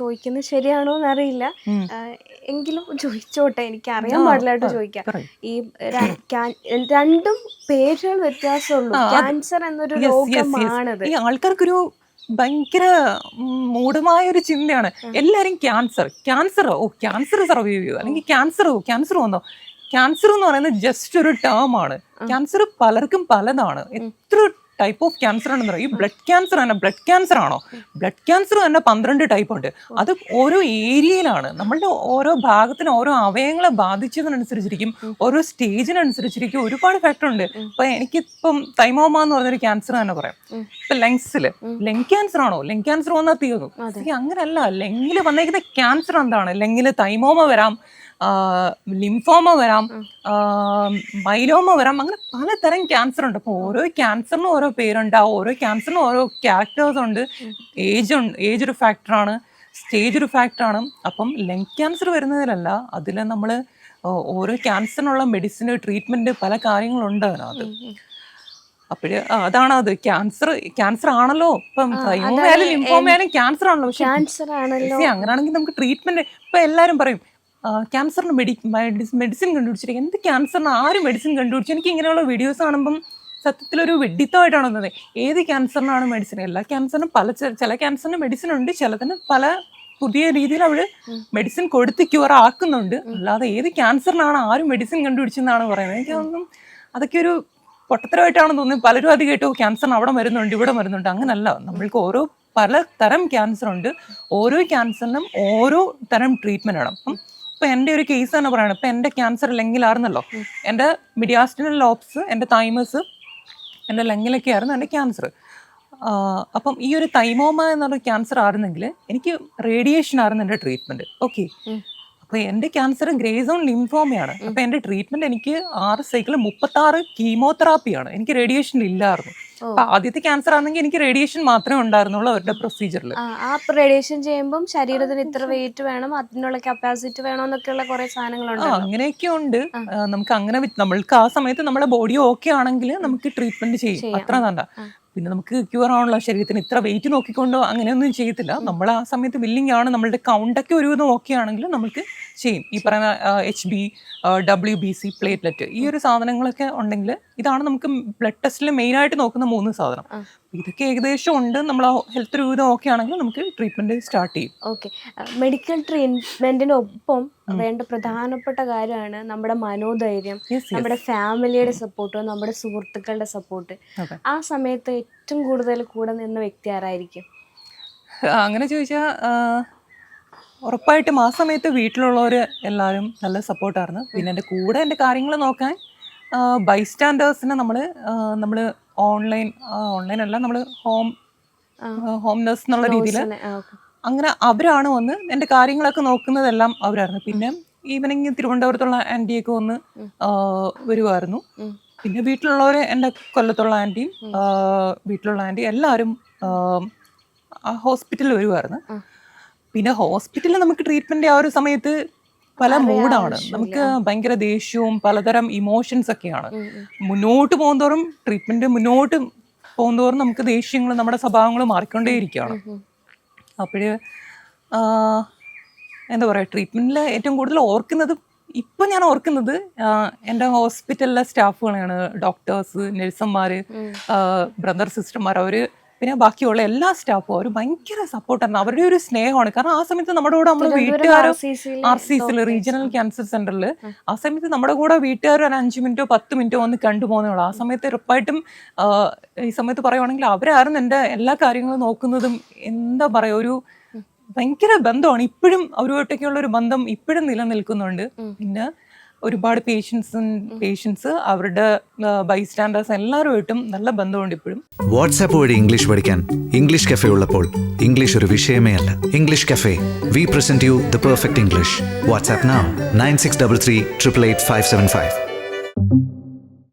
ചോദിക്കുന്നത് ശരിയാണോ എന്നറിയില്ല. എങ്കിലും ചോദിച്ചോട്ടെ എനിക്ക് അറിയാൻ പാടില്ലായിട്ട് ചോദിക്കാം. ഈ രണ്ടും പേരുകൾ വ്യത്യാസമുള്ളൂ. ക്യാൻസർ എന്നൊരു. രോഗമാണത്. ഈ ആൾക്കാർക്കൊരു ഭയങ്കര മൂഢമായ ഒരു ചിന്തയാണ്. എല്ലാരും ക്യാൻസർ ക്യാൻസർ ഓ ക്യാൻസർ സർവൈവ് ചെയ്തു അല്ലെങ്കിൽ ക്യാൻസർ ഓ ക്യാൻസർ വന്നോ? ക്യാൻസർ എന്ന് പറയുന്നത് ജസ്റ്റ് ഒരു ടേം ആണ്. ക്യാൻസർ പലർക്കും പലതാണ്. എത്ര ടൈപ്പ് ഓഫ് ക്യാൻസർ ആണെന്ന് പറയും. ഈ ബ്ലഡ് ക്യാൻസർ തന്നെ ബ്ലഡ് ക്യാൻസർ ആണോ? ബ്ലഡ് ക്യാൻസർ തന്നെ പന്ത്രണ്ട് ടൈപ്പ് ഉണ്ട്. അത് ഓരോ ഏരിയയിലാണ് നമ്മളുടെ ഓരോ ഭാഗത്തിന് ഓരോ അവയവങ്ങളെ ബാധിച്ചതിനനുസരിച്ചിരിക്കും. ഓരോ സ്റ്റേജിനനുസരിച്ചിരിക്കും. ഒരുപാട് ഫാക്ടർ ഉണ്ട്. ഇപ്പൊ എനിക്കിപ്പം തൈമോമ എന്ന് പറഞ്ഞൊരു ക്യാൻസർ തന്നെ പറയാം. ഇപ്പൊ ലങ്സിൽ ലങ് ക്യാൻസർ ആണോ? ലങ് ക്യാൻസർ വന്നാൽ തീർന്നു. അങ്ങനെയല്ല ലങ്ങിൽ ലെങ്ങിൽ വന്നേക്കുന്ന ക്യാൻസർ എന്താണ്? ലെങ്ങിൽ തൈമോമ വരാം. ലിംഫോമ വരാം മൈലോമ വരാം അങ്ങനെ പലതരം ക്യാൻസർ ഉണ്ട്. അപ്പോൾ ഓരോ ക്യാൻസറിനും ഓരോ പേരുണ്ട്. ആ ഓരോ ക്യാൻസറിനും ഓരോ ക്യാരക്ടേഴ്സ് ഉണ്ട്. ഏജ് ഉണ്ട് ഏജ് ഒരു ഫാക്ടറാണ് സ്റ്റേജ് ഒരു ഫാക്ടറാണ് അപ്പം ലങ് ക്യാൻസർ വരുന്നതിലല്ല അതിൽ നമ്മൾ ഓരോ ക്യാൻസറിനുള്ള മെഡിസിന് ട്രീറ്റ്മെന്റ് പല കാര്യങ്ങളുണ്ട് അതിനകത്ത്. അപ്പോഴ് അതാണ് അത്. ക്യാൻസർ ക്യാൻസർ ആണല്ലോ. ഇപ്പം ലിംഫോമയാലും ക്യാൻസർ ആണല്ലോ. പക്ഷെ അങ്ങനെയാണെങ്കിൽ നമുക്ക് ട്രീറ്റ്മെന്റ് ഇപ്പൊ എല്ലാരും പറയും ക്യാൻസറിന് മെഡി മെഡിസിൻ കണ്ടുപിടിച്ചിരിക്കും. എന്ത് ക്യാൻസറിന് ആരും മെഡിസിൻ കണ്ടുപിടിച്ചു? എനിക്ക് ഇങ്ങനെയുള്ള വീഡിയോസ് കാണുമ്പം സത്യത്തിലൊരു വെഡിത്തമായിട്ടാണ് തോന്നുന്നത് ഏത് ക്യാൻസറിനാണ് മെഡിസിൻ എല്ലാ ക്യാൻസറിനും പല ചില ക്യാൻസറിന് മെഡിസിൻ ഉണ്ട് ചിലതിന് പല പുതിയ രീതിയിൽ അവൾ മെഡിസിൻ കൊടുത്ത് ക്യൂർ ആക്കുന്നുണ്ട്. അല്ലാതെ ഏത് ക്യാൻസറിനാണ് ആരും മെഡിസിൻ കണ്ടുപിടിച്ചെന്നാണ് പറയുന്നത്. എനിക്ക് തോന്നുന്നു അതൊക്കെ ഒരു പൊട്ടത്തരമായിട്ടാണ് തോന്നുന്നത്. പലരും അത് കേട്ടു ക്യാൻസറിന് അവിടെ മരുന്നുണ്ട് ഇവിടെ മരുന്നുണ്ട്. അങ്ങനല്ല. നമ്മൾക്ക് ഓരോ പല തരം ക്യാൻസർ ഉണ്ട്. ഓരോ ക്യാൻസറിനും ഓരോ തരം ട്രീറ്റ്മെന്റ് ആണ് അപ്പം ഇപ്പൊ എന്റെ ഒരു കേസ് തന്നെ പറയണം ഇപ്പൊ എന്റെ ക്യാൻസർ ലെങ്കിലായിരുന്നല്ലോ എന്റെ മിഡിയാസ്റ്റിനൽ ലോബ്സ് എന്റെ തൈമസ് എന്റെ ലെങ്കിലൊക്കെ ആയിരുന്നു എന്റെ ക്യാൻസർ അപ്പം ഈ ഒരു തൈമോമ എന്നുള്ള ക്യാൻസർ ആയിരുന്നെങ്കിൽ എനിക്ക് റേഡിയേഷൻ ആയിരുന്നു എന്റെ ട്രീറ്റ്മെന്റ് ഓക്കെ അപ്പൊ എന്റെ ക്യാൻസർ ഗ്രേസോൺ ലിംഫോമയാണ് അപ്പൊ എന്റെ ട്രീറ്റ്മെന്റ് എനിക്ക് ആറ് സൈക്കിൾ മുപ്പത്തി ആറ് കീമോതെറാപ്പിയാണ് എനിക്ക് റേഡിയേഷൻ ഇല്ലായിരുന്നു. അപ്പൊ ആദ്യത്തെ ക്യാൻസർ ആണെങ്കിൽ എനിക്ക് റേഡിയേഷൻ മാത്രമേ ഉണ്ടായിരുന്നുള്ളൂ അവരുടെ പ്രൊസീജിയറിൽ ആ, റേഡിയേഷൻ ചെയ്യുമ്പോൾ ശരീരത്തിന് ഇത്ര വെയിറ്റ് വേണം അതിനുള്ള കപ്പാസിറ്റി വേണം എന്നൊക്കെയുള്ള കുറെ സാധനങ്ങളുണ്ട് അങ്ങനെയൊക്കെ ഉണ്ട്. നമുക്ക് അങ്ങനെ നമ്മൾക്ക് ആ സമയത്ത് നമ്മുടെ ബോഡി ഓക്കെ ആണെങ്കിൽ നമുക്ക് ട്രീറ്റ്മെന്റ് ചെയ്യും. അത്ര തന്നെ പിന്നെ നമുക്ക് ക്യൂർ ആണല്ലോ ശരീരത്തിന് ഇത്ര വെയിറ്റ് നോക്കിക്കൊണ്ടോ അങ്ങനെയൊന്നും ചെയ്യത്തില്ല. നമ്മൾ ആ സമയത്ത് വില്ലിംഗ് ആണ് നമ്മളുടെ കൗണ്ടൊക്കെ ഒരു വിധം ഓക്കെ ആണെങ്കിൽ നമുക്ക് ചെയ്യും ഈ പറയുന്ന H B W B C platelet ഈ ഒരു സാധനങ്ങളൊക്കെ ഉണ്ടെങ്കിൽ ഇതാണ് നമുക്ക് ബ്ലഡ് ടെസ്റ്റിൽ മെയിനായിട്ട് നോക്കുന്ന മൂന്ന് സാധനം. ഇതൊക്കെ ഏകദേശം ഉണ്ട്. നമ്മൾ ഹെൽത്ത് ഒരു വിധം ഓക്കെ ആണെങ്കിൽ നമുക്ക് ട്രീറ്റ്മെന്റ് സ്റ്റാർട്ട് ചെയ്യും. ഓക്കെ മെഡിക്കൽ ട്രീറ്റ്മെന്റിനൊപ്പം വേണ്ട പ്രധാനപ്പെട്ട കാര്യമാണ് നമ്മുടെ മനോധൈര്യം. നമ്മുടെ ഫാമിലിയുടെ സപ്പോർട്ട് നമ്മുടെ സുഹൃത്തുക്കളുടെ സപ്പോർട്ട് ആ സമയത്ത് ഏറ്റവും കൂടുതൽ കൂടെ നിന്ന വ്യക്തി ആരായിരിക്കും? അങ്ങനെ ചോദിച്ചാൽ ഉറപ്പായിട്ടും ആ സമയത്ത് വീട്ടിലുള്ളവർ എല്ലാവരും നല്ല സപ്പോർട്ടായിരുന്നു. പിന്നെ എന്റെ കൂടെ എന്റെ കാര്യങ്ങൾ നോക്കാൻ ബൈസ്റ്റാൻഡേഴ്സിനെ നമ്മൾ നമ്മൾ ഓൺലൈൻ ഓൺലൈൻ അല്ല നമ്മൾ ഹോം ഹോം നഴ്സ് എന്നുള്ള രീതിയിൽ അങ്ങനെ അവരാണ് വന്ന് എന്റെ കാര്യങ്ങളൊക്കെ നോക്കുന്നതെല്ലാം അവരായിരുന്നു. പിന്നെ ഈവനിങ് തിരുവനന്തപുരത്തുള്ള ആന്റിയൊക്കെ വന്ന് വരുമായിരുന്നു പിന്നെ വീട്ടിലുള്ളവർ എന്റെ കൊല്ലത്തുള്ള ആന്റിയും വീട്ടിലുള്ള ആന്റി എല്ലാവരും ഹോസ്പിറ്റലിൽ വരുമായിരുന്നു. പിന്നെ ഹോസ്പിറ്റലിൽ നമുക്ക് ട്രീറ്റ്മെന്റ് ആ ഒരു സമയത്ത് പല മൂഡാണ് നമുക്ക് ഭയങ്കര ദേഷ്യവും പലതരം ഇമോഷൻസ് ഒക്കെയാണ്. മുന്നോട്ട് പോകുന്തോറും ട്രീറ്റ്മെന്റ് മുന്നോട്ട് പോകുന്തോറും നമുക്ക് ദേഷ്യങ്ങളും നമ്മുടെ സ്വഭാവങ്ങളും മാറിക്കൊണ്ടേയിരിക്കുകയാണ്. അപ്പോഴ് എന്താ പറയുക ട്രീറ്റ്മെന്റിൽ ഏറ്റവും കൂടുതൽ ഓർക്കുന്നത് ഇപ്പം ഞാൻ ഓർക്കുന്നത് എന്റെ ഹോസ്പിറ്റലിലെ സ്റ്റാഫുകളെയാണ് ഡോക്ടേഴ്സ് നഴ്സന്മാർ ബ്രദർ സിസ്റ്റർമാർ അവർ പിന്നെ ബാക്കിയുള്ള എല്ലാ സ്റ്റാഫും അവർ ഭയങ്കര സപ്പോർട്ടായിരുന്നു അവരുടെ ഒരു സ്നേഹമാണ്. കാരണം ആ സമയത്ത് നമ്മുടെ കൂടെ നമ്മൾ വീട്ടുകാരും ആർ സി സിയിൽ റീജിയണൽ ക്യാൻസർ സെന്ററിൽ ആ സമയത്ത് നമ്മുടെ കൂടെ വീട്ടുകാർ ഒരു അഞ്ച് മിനിറ്റോ പത്ത് മിനിറ്റോ വന്ന് കണ്ടുപോകുന്നുള്ളൂ ആ സമയത്ത് ഉറപ്പായിട്ടും ഈ സമയത്ത് പറയുവാണെങ്കിൽ അവരായിരുന്നു എന്റെ എല്ലാ കാര്യങ്ങളും നോക്കുന്നതും എന്താ പറയുക ഒരു ഭയങ്കര ബന്ധമാണ്. ഇപ്പോഴും അവരുമായിട്ടൊക്കെയുള്ള ഒരു ബന്ധം ഇപ്പോഴും നിലനിൽക്കുന്നുണ്ട്. പിന്നെ ഒരുപാട് പേഷ്യൻസ് പേഷ്യൻസ് അവരുടെ ബൈസ്റ്റാൻഡേഴ്സ് എല്ലാവരുമായിട്ടും നല്ല ബന്ധമുണ്ട് ഇപ്പോഴും. വാട്സാപ്പ് വഴി ഇംഗ്ലീഷ് പഠിക്കാൻ ഇംഗ്ലീഷ് കഫേ ഉള്ളപ്പോൾ ഇംഗ്ലീഷ് ഒരു വിഷയമേ അല്ല. English cafe we present you the perfect English WhatsApp nine six double three triple eight five seven five